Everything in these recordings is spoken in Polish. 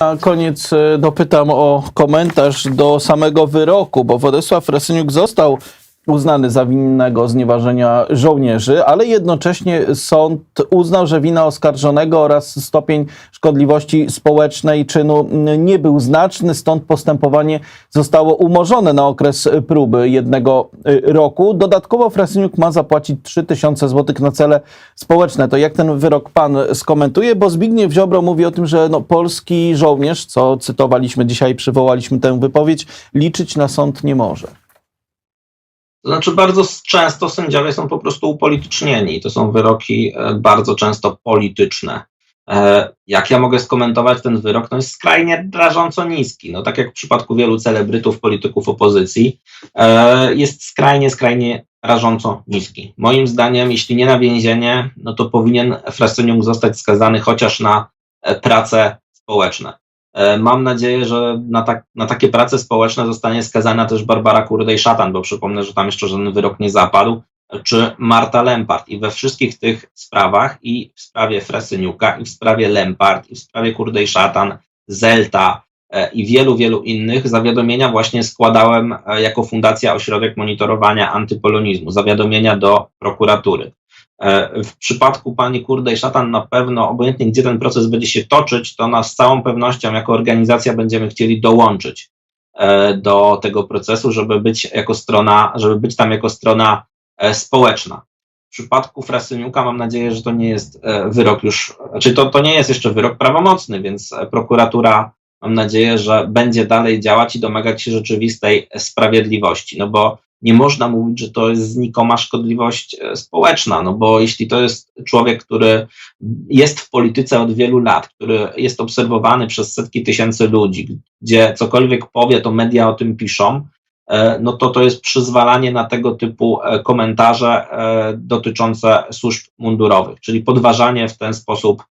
Na koniec e, dopytam o komentarz do samego wyroku, bo Władysław Frasyniuk został uznany za winnego znieważenia żołnierzy, ale jednocześnie sąd uznał, że wina oskarżonego oraz stopień szkodliwości społecznej czynu nie był znaczny, stąd postępowanie zostało umorzone na okres próby jednego y, roku. Dodatkowo Frasyniuk ma zapłacić 3000 zł na cele społeczne. To jak ten wyrok pan skomentuje? Bo Zbigniew Ziobro mówi o tym, że no, polski żołnierz, co cytowaliśmy dzisiaj, przywołaliśmy tę wypowiedź, liczyć na sąd nie może. To znaczy, bardzo często sędziowie są po prostu upolitycznieni. To są wyroki e, bardzo często polityczne. E, Jak ja mogę skomentować ten wyrok? No jest skrajnie drażąco niski. No tak jak w przypadku wielu celebrytów, polityków opozycji, e, jest skrajnie, skrajnie rażąco niski. Moim zdaniem, jeśli nie na więzienie, no to powinien Frasyniuk zostać skazany chociaż na prace społeczne. E, Mam nadzieję, że na, tak, na takie prace społeczne zostanie skazana też Barbara Kurdej-Szatan, bo przypomnę, że tam jeszcze żaden wyrok nie zapadł, czy Marta Lempart. I we wszystkich tych sprawach, i w sprawie Fresyniuka, i w sprawie Lempart, i w sprawie Kurdej-Szatan, Zelta e, i wielu, wielu innych, zawiadomienia właśnie składałem e, jako Fundacja Ośrodek Monitorowania Antypolonizmu, zawiadomienia do prokuratury. E, W przypadku pani Kurdej Szatan na pewno, obojętnie gdzie ten proces będzie się toczyć, to nas z całą pewnością jako organizacja będziemy chcieli dołączyć e, do tego procesu, żeby być jako strona, żeby być tam jako strona e, społeczna. W przypadku Frasyniuka mam nadzieję, że to nie jest wyrok już, czy to, to nie jest jeszcze wyrok prawomocny, więc prokuratura mam nadzieję, że będzie dalej działać i domagać się rzeczywistej sprawiedliwości, no bo nie można mówić, że to jest znikoma szkodliwość e, społeczna, no bo jeśli to jest człowiek, który jest w polityce od wielu lat, który jest obserwowany przez setki tysięcy ludzi, gdzie cokolwiek powie, to media o tym piszą, e, no to to jest przyzwalanie na tego typu e, komentarze dotyczące służb mundurowych, czyli podważanie w ten sposób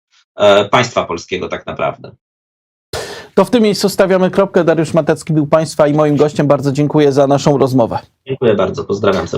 państwa polskiego tak naprawdę. To w tym miejscu stawiamy kropkę. Dariusz Matecki był Państwa i moim gościem. Bardzo dziękuję za naszą rozmowę. Dziękuję bardzo, pozdrawiam serdecznie.